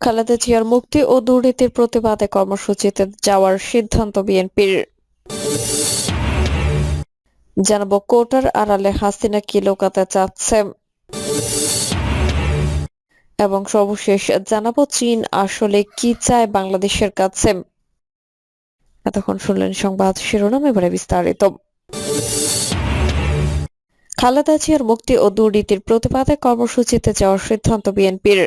খালেদা জিয়ার মুক্তি ও দুর্নীতির প্রতিবাদে কর্মসূচিতে যাওয়ার সিদ্ধান্ত বিএনপির। জানাব কোটার আড়ালে হাসিনা কি লুকাতে চাচ্ছে। এবং সর্বশেষ জানাব চীন আসলে কি চায় বাংলাদেশের কাছে। এতক্ষণ শুনলেন সংবাদ শিরোনাম, এবারে বিস্তারিত। খালেদা জিয়ার মুক্তি ও দুর্নীতির প্রতিবাদে কর্মসূচিতে যাওয়ার সিদ্ধান্ত বিএনপির।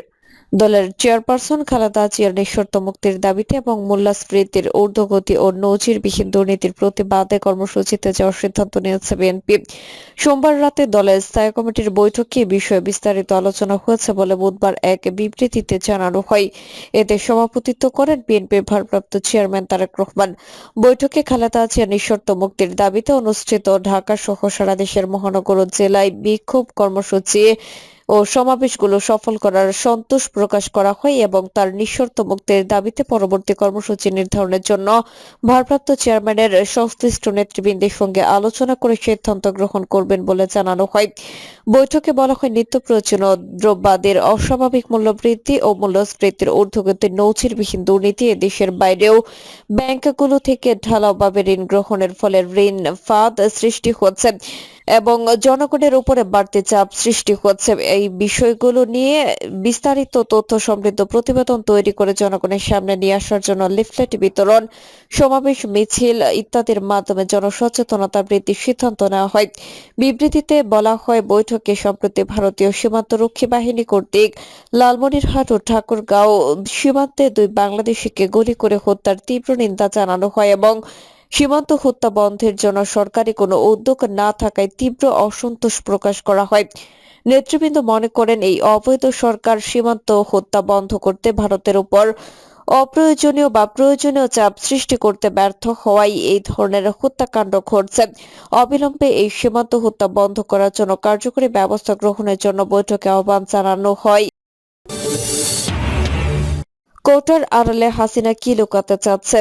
দলের চেয়ারপারসন খালেদা জিয়ার নিঃশর্ত মুক্তির দাবিতে এবং মূল্যস্ফীতির ঊর্ধ্বগতি ও নজিরবিহীন দুর্নীতির প্রতিবাদে কর্মসূচিতে যাওয়ার সিদ্ধান্ত নিয়েছে বিএনপি। সোমবার রাতে দলের স্থায়ী কমিটির বৈঠকে বিষয়ে বিস্তারিত আলোচনা হয়েছে বলে বুধবার এক বিবৃতিতে জানানো হয়। এতে সভাপতিত্ব করেন বিএনপির ভারপ্রাপ্ত চেয়ারম্যান তারেক রহমান। বৈঠকে খালেদা জিয়া নিঃশর্ত মুক্তির দাবিতে অনুষ্ঠিত ঢাকা সহ সারা দেশের মহানগর জেলায় বিক্ষোভ কর্মসূচি ও সমাবেশগুলো সফল করার সন্তোষ প্রকাশ করা হয় এবং তার নিঃশর্ত মুক্তির দাবিতে পরবর্তী কর্মসূচি নির্ধারণের জন্য ভারপ্রাপ্ত চেয়ারম্যানের সংশ্লিষ্ট নেতৃবৃন্দের সঙ্গে আলোচনা করে সিদ্ধান্ত গ্রহণ করবেন বলে জানানো হয়। বৈঠকে বলা হয়, নিত্য প্রয়োজনীয় দ্রব্যাদির অস্বাভাবিক মূল্য বৃদ্ধি ও মূল্যস্ফীতির ঊর্ধ্বগতি নৌচিরবিহীন দুর্নীতি দেশের বাইরেও ব্যাংকগুলো থেকে ঢালাওভাবে ঋণ গ্রহণের ফলে ঋণ ফাঁদ সৃষ্টি হচ্ছে। এবং জনগণের উপরে বাড়তি চাপ সৃষ্টি হচ্ছে। এই বিষয়গুলো নিয়ে বিস্তারিত তথ্য সমৃদ্ধ প্রতিবেদন তৈরি করে জনগণের সামনে নিয়ে আসার জন্য লিফলেট বিতরণ, সমাবেশ, মিছিল ইত্যাদির মাধ্যমে জনসচেতনতা বৃদ্ধির সিদ্ধান্ত নেওয়া হয়। বিবৃতিতে বলা হয়, বৈঠকে সম্প্রতি ভারতীয় সীমান্ত রক্ষী বাহিনী কর্তৃক লালমনিরহাট ও ঠাকুরগাঁও সীমান্তে দুই বাংলাদেশিকে গুলি করে হত্যার তীব্র নিন্দা জানানো হয় এবং সীমান্ত হত্যা বন্ধের জন্য সরকারি কোনো উদ্যোগ না থাকায় তীব্র অসন্তোষ প্রকাশ করা হয়। নেতৃবৃন্দ মনে করেন এই অবৈধ সরকার সীমান্ত হত্যা বন্ধ করতে ভারতের উপর অপ্রয়োজনীয় বা প্রয়োজনীয় চাপ সৃষ্টি করতে ব্যর্থ হওয়ায় এই ধরনের হত্যাকাণ্ড ঘটছে। অবিলম্বে এই সীমান্ত হত্যা বন্ধ করার জন্য কার্যকরী ব্যবস্থা গ্রহণের জন্য বৈঠকে আহ্বান জানানো হয়। কোটার আড়ালে হাসিনা কি লুকাতে চাচ্ছে?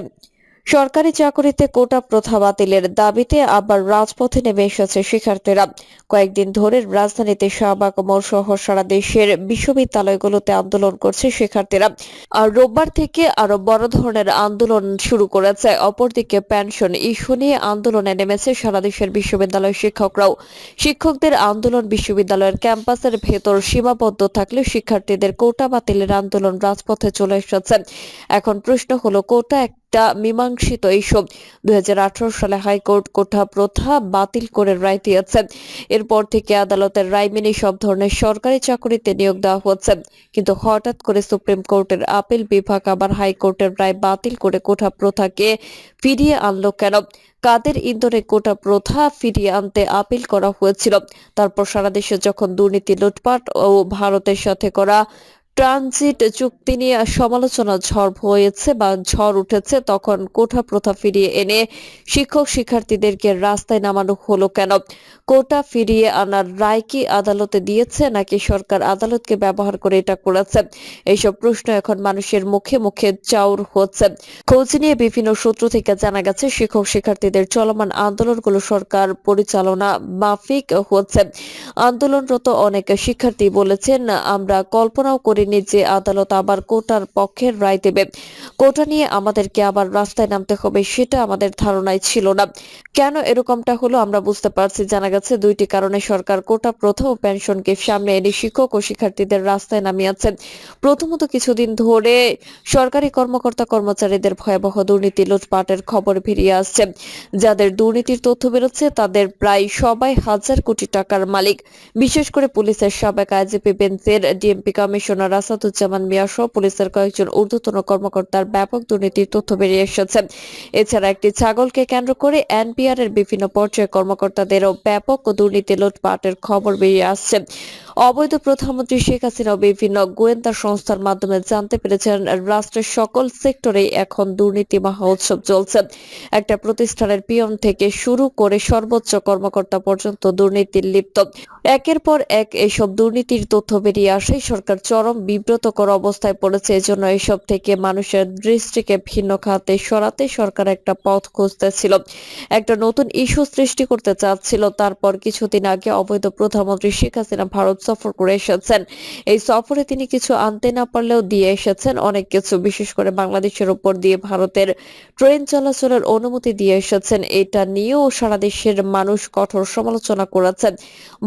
সরকারি চাকরিতে কোটা প্রথা বাতিলের দাবিতে আবার রাজপথে নেমে এসেছে শিক্ষার্থীরা। কয়েকদিন ধরে রাজধানীতে শাহবাগ সহ সারা দেশের বিশ্ববিদ্যালয়গুলোতে আন্দোলন করছে শিক্ষার্থীরা। আর রোববার থেকে আরও বড় ধরনের আন্দোলন শুরু করেছে। অপরদিকে পেনশন ইস্যু নিয়ে আন্দোলনে নেমেছে সারা দেশের বিশ্ববিদ্যালয় শিক্ষকরাও। শিক্ষকদের আন্দোলন বিশ্ববিদ্যালয়ের ক্যাম্পাসের ভেতর সীমাবদ্ধ থাকলে শিক্ষার্থীদের কোটা বাতিলের আন্দোলন রাজপথে চলে এসেছে। এখন প্রশ্ন হলো, কোটা একটা মীমাংসিত এইসব দুই সালে হাইকোর্ট কোঠা প্রথা বাতিল করে রায় দিয়েছে এরপর থেকে আদালতের রায় মেনে সব ধরনের সরকারি চাকরিতে নিয়োগ দেওয়া হচ্ছে। কিন্তু হঠাৎ করে সুপ্রিম কোর্টের আপিল বিভাগ আবার হাইকোর্টের রায় বাতিল করে কোঠা প্রথাকে ফিরিয়ে আনলো কেন? কাদের ইন্দোরে কোটা প্রথা ফিরিয়ে আনতে আপিল করা হয়েছিল? তারপর সারা দেশে যখন দুর্নীতি লুটপাট ও ভারতের সাথে করা ট্রানজিট চুক্তি নিয়ে সমালোচনা ঝড় হয়েছে বা ঝড় উঠেছে, তখন কোঠা প্রথা ফিরিয়ে এনে শিক্ষক শিক্ষার্থীদেরকে রাস্তায় নামানো হলো কেন? কোটা ফিরিয়ে আনার রায় কি আদালতে দিয়েছে নাকি সরকার আদালতকে ব্যবহার করে এটা করেছে? এইসব প্রশ্ন এখন মানুষের মুখে মুখে চাউর হচ্ছে। খোঁজ নিয়ে বিভিন্ন সূত্র থেকে জানা গেছে, শিক্ষক শিক্ষার্থীদের চলমান আন্দোলনগুলো সরকার পরিচালনা মাফিক হচ্ছে। আন্দোলনরত অনেক শিক্ষার্থী বলেছেন, আমরা কল্পনাও করিনি যে আদালত আবার কোটার পক্ষের রায় দেবে। কোটা নিয়ে আমাদেরকে আবার রাস্তায় নামতে হবে, সেটা আমাদের ধারণায় ছিল না। কেন এরকমটা হলো আমরা বুঝতে পারছি। জানা দুইটি কারণে সরকার কোটা, প্রথম পেনশনকে সামনে এনে শিক্ষক ও শিক্ষার্থীদের রাস্তায় নামিয়েছে প্রথমত কিছুদিন ধরে সরকারি কর্মকর্তা কর্মচারীদের ভয়াবহ দুর্নীতি লুটপাটের খবর বেরিয়ে আসছে। যাদের দুর্নীতির তথ্য বেরোচ্ছে, তাদের প্রায় সবাই হাজার কোটি টাকার মালিক। বিশেষ করে পুলিশের সাবেক আইজিপি বেঞ্চের ডিএমপি কমিশনার আসাদুজ্জামান মিয়া সহ পুলিশের কয়েকজন ঊর্ধ্বতন কর্মকর্তার ব্যাপক দুর্নীতির তথ্য বেরিয়ে এসেছে। এছাড়া একটি ছাগলকে কেন্দ্র করে এনপিআর এর বিভিন্ন পর্যায়ে কর্মকর্তাদেরও ব্যাপক দুর্নীতি লুটপাটের খবর বেরিয়ে আসছে। অবৈধ প্রধানমন্ত্রী শেখ হাসিনা বিভিন্ন গোয়েন্দা সংস্থার মাধ্যমে জানতে পেরেছেন, রাষ্ট্রের সকল সেক্টরে এখন দুর্নীতি মহোৎসব চলছে। একটা প্রতিষ্ঠানের পিয়ন থেকে শুরু করে সর্বোচ্চ কর্মকর্তা পর্যন্ত দুর্নীতির লিপ্ত। একের পর এক এসব দুর্নীতির তথ্য বেরিয়ে আসে সরকার চরম বিব্রতকর অবস্থায় পড়েছে। এজন্য এসব থেকে মানুষের দৃষ্টিকে ভিন্ন খাতে সরাতে সরকার একটা পথ খুঁজতেছিল। একটা নতুন ইস্যু সৃষ্টি করতে চাচ্ছিল। তারপর কিছুদিন আগে অবৈধ প্রধানমন্ত্রী শেখ হাসিনা ভারত সফর করে এসেছেন। এই সফরে তিনি কিছু আনতে না পারলেও দিয়ে এসেছেন। অনেক কিছু, বিশেষ করে বাংলাদেশের উপর দিয়ে ভারতের ট্রেন চলাচলের অনুমতি দিয়ে এসেছেন। এটা নিয়েও সারা দেশের মানুষ কঠোর সমালোচনা করেছেন।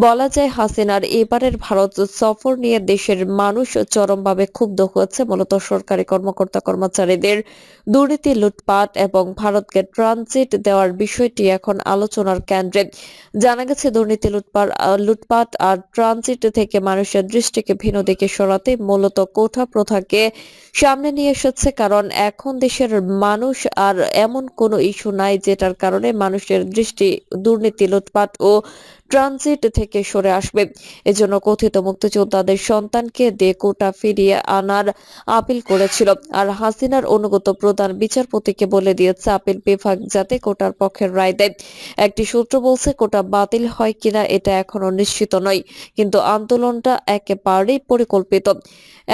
বলা যায় হাসিনার এবারের ভারত সফর নিয়ে দেশের মানুষ চরমভাবে ক্ষুব্ধ হয়েছে। মূলত সরকারি কর্মকর্তা কর্মচারীদের দুর্নীতি, লুটপাট এবং ভারতকে ট্রানজিট দেওয়ার বিষয়টি এখন আলোচনার কেন্দ্রে। জানা গেছে, দুর্নীতি, লুটপাট লুটপাট আর ট্রানজিট থেকে মানুষের দৃষ্টিকে ভিন্ন দিকে সরাতে মূলত কোঠা প্রথাকে সামনে নিয়ে এসেছে, কারণ এখন দেশের মানুষ আর এমন কোনো ইস্যু নাই যেটার কারণে মানুষের দৃষ্টি, দুর্নীতি, লুটপাট ও ট্রানজিট থেকে সরে আসবে। এজন্য কথিত মুক্তিযোদ্ধাদের সন্তানকে দিয়ে কোটা ফিরিয়ে আনার আপিল করেছিল। আর হাসিনার অনুগত প্রধান বিচারপতিকে বলে দিয়েছে আপিল বিভাগ যাতে কোটার পক্ষের রায় দেয়। একটি সূত্র বলছে, কোটা বাতিল হয় কিনা এটা এখনও নিশ্চিত নয়, কিন্তু আন্দোলনটা একেবারেই পরিকল্পিত।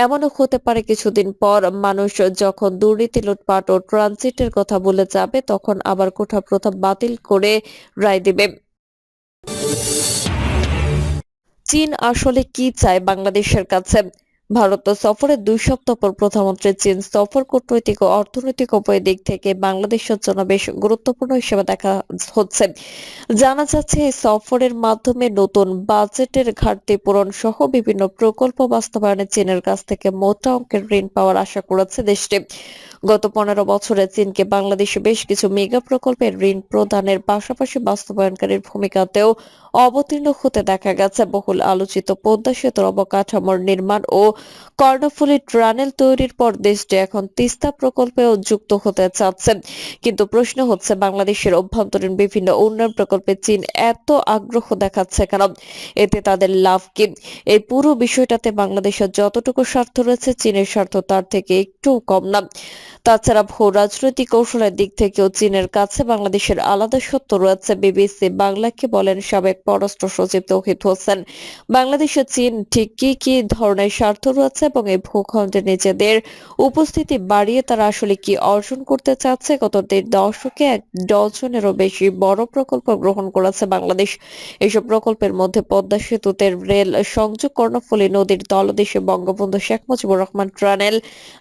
এমনও হতে পারে কিছুদিন পর মানুষ যখন দুর্নীতি, লুটপাট ও ট্রানজিটের কথা বলে যাবে, তখন আবার কোঠা প্রথা বাতিল করে রায় দিবে। চীন আসলে কি চায় বাংলাদেশের কাছে? ভারত সফরে দুই সপ্তাহ পর প্রধানমন্ত্রী চীন সফর কূটনৈতিক ও অর্থনৈতিক উভয় দিক থেকে বাংলাদেশের জন্য বেশ গুরুত্বপূর্ণ হিসেবে দেখা হচ্ছে। জানা যাচ্ছে, এই সফরের মাধ্যমে নতুন বাজেটের ঘাটতি পূরণ সহ বিভিন্ন প্রকল্প বাস্তবায়নে চীনের কাছ থেকে মোটা অঙ্কের ঋণ পাওয়ার আশা করেছে দেশটি। গত পনেরো বছরে চীনকে বাংলাদেশে বেশ কিছু মেগা প্রকল্পের ঋণ প্রদানের পাশাপাশি বাস্তবায়নকারীর ভূমিকাতেও অবতীর্ণ হতে দেখা গেছে। বহুল আলোচিত পদ্মা সেতুর অবকাঠামোর নির্মাণ ও কর্ণফুলী টানেল তৈরির পর দেশটি এখন তিস্তা প্রকল্পেও যুক্ত হতে চাচ্ছে কিন্তু প্রশ্ন হচ্ছে, বাংলাদেশের অভ্যন্তরীণ বিভিন্ন উন্নয়ন প্রকল্পে চীন এত আগ্রহ দেখাচ্ছে কেন? এতে তাদের লাভ কি? এই পুরো বিষয়টাতে বাংলাদেশের যতটুকু স্বার্থ রয়েছে, চীনের স্বার্থ তার থেকে একটু কম না। তাছাড়া ভূ রাজনৈতিক কৌশলের দিক থেকেও চীনের কাছে বাংলাদেশের আলাদা সত্য রয়েছে। বিবিসি বাংলাকে বলেন, সাবেক পররাষ্ট্র সচিব তৌহিদ হোসেন, বাংলাদেশে চীন ঠিক কি কি ধরনের স্বার্থ রয়েছে এবং এই ভূখণ্ডে নিজেদের উপস্থিতি বাড়িয়ে তারা আসলে কি অর্জন করতে চাচ্ছে? গত দেড় দশকে এক ডজনেরও বেশি বড় প্রকল্প গ্রহণ করেছে বাংলাদেশ। এসব প্রকল্পের মধ্যে পদ্মা সেতুতে রেল সংযোগ কর্ণফুলী নদীর তলদেশে বঙ্গবন্ধু শেখ মুজিবুর রহমান টানেল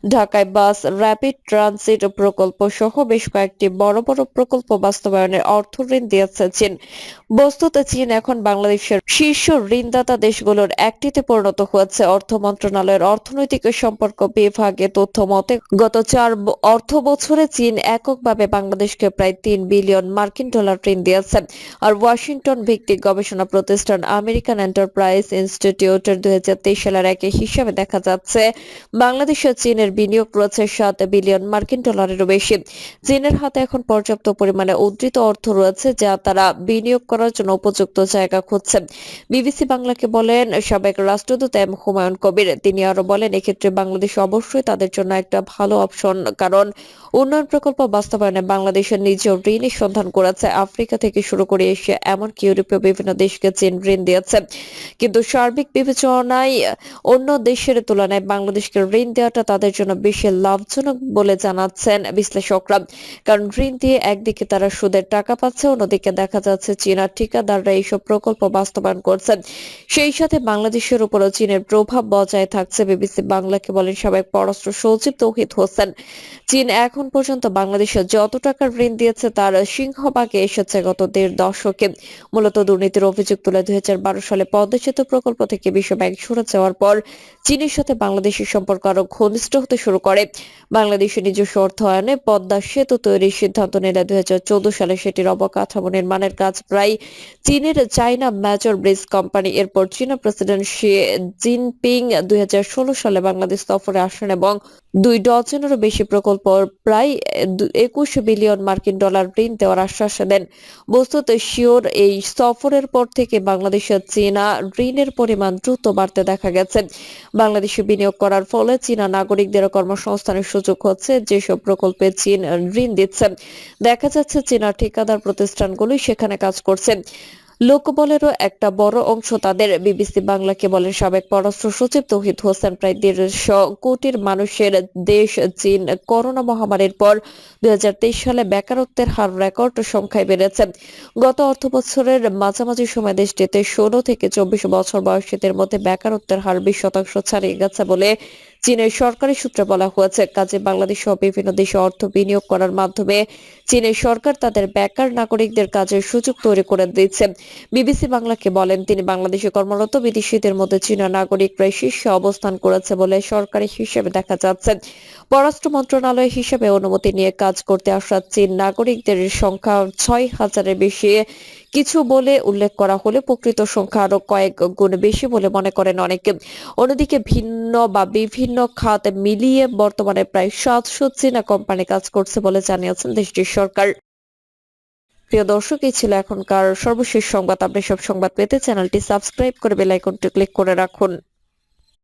ঢাকায় বাস, র্যাপিড ট্রানজিট প্রকল্প সহ বেশ কয়েকটি বড় বড় প্রকল্প বাস্তবায়নের অর্থ ঋণ দিয়েছে চীন বস্তুত চীন এখন বাংলাদেশের শীর্ষ ঋণদাতা দেশগুলোর একটিতে পরিণত হয়েছে। অর্থ মন্ত্রণালয়ের অর্থনৈতিক সম্পর্ক বিভাগে তথ্য মতে, গত চার অর্থ বছরে চীন এককভাবে বাংলাদেশকে প্রায় তিন বিলিয়ন মার্কিন ডলার ঋণ দিয়েছে। আর ওয়াশিংটন ভিত্তিক গবেষণা প্রতিষ্ঠান আমেরিকান এন্টারপ্রাইজ ইনস্টিটিউটের দুই সালের এক হিসাবে দেখা যাচ্ছে, বাংলাদেশে চীনের বিনিয়োগ রয়েছে সাত বিলিয়ন মার্কিন ডলারেরও বেশি। চীনের হাতে এখন পর্যাপ্ত পরিমাণে উদ্ধৃত অর্থ রয়েছে, যা তারা বিনিয়োগ করার জন্য উপযুক্ত জায়গা খুঁজছে। বিবিসি বাংলাকে বলেন, সাবেক রাষ্ট্রদূত এম হুমায়ুন কবির তিনি আরও বলেন, এক্ষেত্রে বাংলাদেশ অবশ্যই তাদের জন্য একটা ভালো অপশন কারণ উন্নয়ন প্রকল্প বাস্তবায়নে বাংলাদেশের নিজেও ঋণের সন্ধান করেছে। আফ্রিকা থেকে শুরু করে এশিয়া, এমনকি ইউরোপীয় বিভিন্ন দেশকে চীন ঋণ দিয়েছে। কিন্তু সার্বিক বিবেচনায় অন্য দেশের তুলনায় বাংলাদেশকে ঋণ দেওয়াটা তাদের জন্য বেশি লাভজনক বলে জানাচ্ছেন বিশ্লেষকরা। কারণ ঋণ দিয়ে একদিকে তারা সুদের টাকা পাচ্ছে, অন্যদিকে দেখা যাচ্ছে চীনা ঠিকাদাররা এইসব প্রকল্প বাস্তবায়ন করছেন সেই সাথে বাংলাদেশের উপরও চীনের প্রভাব বজায় থাকছে বিবিসি বাংলাকে বলেন সাবেক পররাষ্ট্র সচিব তৌহিদ হোসেন। চীন এখন পর্যন্ত বাংলাদেশে যত টাকার ঋণ দিয়েছে তার সিংহভাগে এসেছে গত দেড় দশকে। মূলত দুর্নীতির অভিযোগ তুলে দুই সালে পদ্মা সেতু প্রকল্প থেকে বিশ্বব্যাংক সরে যাওয়ার পর চীনের সাথে বাংলাদেশের সম্পর্ক আরও ঘনিষ্ঠ হতে শুরু করে। বাংলাদেশের নিজস্ব অর্থায়নে পদ্মা সেতু তৈরির সিদ্ধান্ত নিলে দুই সালে সেটির অবকাঠামো নির্মাণের কাজ প্রায় চীনের চাইনা মেজর ব্রিজ কোম্পানি। এরপর চীনা প্রেসিডেন্ট শি জিনপিং দুই সালে বাংলাদেশ সফরে আসেন এবং দুই ডজনেরও বেশি প্রকল্প প্রায় একুশ বিলিয়ন মার্কিন ডলার ঋণ দেওয়ার আশ্বাস দেন। বস্তুত শিওর, এই সফরের পর থেকে বাংলাদেশের চীনা ঋণের পরিমাণ দ্রুত বাড়তে দেখা গেছে। বাংলাদেশে বিনিয়োগ করার ফলে চীনা নাগরিকদের কর্মসংস্থানের সুযোগ হচ্ছে যেসব প্রকল্পে চীন ঋণ দিচ্ছে। দেখা যাচ্ছে চীনা ঠিকাদার প্রতিষ্ঠানগুলোই সেখানে কাজ করছে। লোকবলেরও একটা বড় অংশ তাদের বিবিসি বাংলাকে বলেন সাবেক পররাষ্ট্র সচিব তৌহিদ হোসেন। প্রায় দেড়শো কোটির মানুষের দেশ চীন করোনা মহামারীর পর দু হাজার তেইশ সালে বেকারত্বের হার রেকর্ড সংখ্যায় বেড়েছে। গত অর্থবছরের মাঝামাঝি সময় দেশটিতে ষোলো থেকে চব্বিশ বছর বয়সীদের মধ্যে বেকারত্বের হার বিশ শতাংশ ছাড়িয়ে গেছে বলে চীনের সরকারি সূত্রে বলা হয়েছে, কাজে বাংলাদেশ সহ বিভিন্ন দেশে অর্থ বিনিয়োগ করার মাধ্যমে চীনের সরকার তাদের বেকার নাগরিকদের কাজের সুযোগ তৈরি করে দিচ্ছে। বিবিসি বাংলাকে বলেন, তিনি বাংলাদেশে কর্মরত বিদেশিদের মধ্যে চীনা নাগরিকরাই শীর্ষে অবস্থান করেছে বলে সরকারি হিসেবে দেখা যাচ্ছে। পররাষ্ট্র মন্ত্রণালয় হিসেবে অনুমতি নিয়ে কাজ করতে আসা চীন নাগরিকদের সংখ্যা ছয় হাজারের বেশি। কিছু বলে উল্লেখ করা হলে প্রকৃত সংখ্যা আরও কয়েক গুণ বেশি বলে মনে করেন অনেকে। অন্যদিকে ভিন্ন বা বিভিন্ন খাত মিলিয়ে বর্তমানে প্রায় সাতশো চীনা কোম্পানি কাজ করছে বলে জানিয়েছেন দেশটির সরকার। প্রিয় দর্শক, এই ছিল এখনকার সর্বশেষ সংবাদ। আপনি সব সংবাদ পেতে চ্যানেলটি সাবস্ক্রাইব করে বেল আইকনটি ক্লিক করে রাখুন।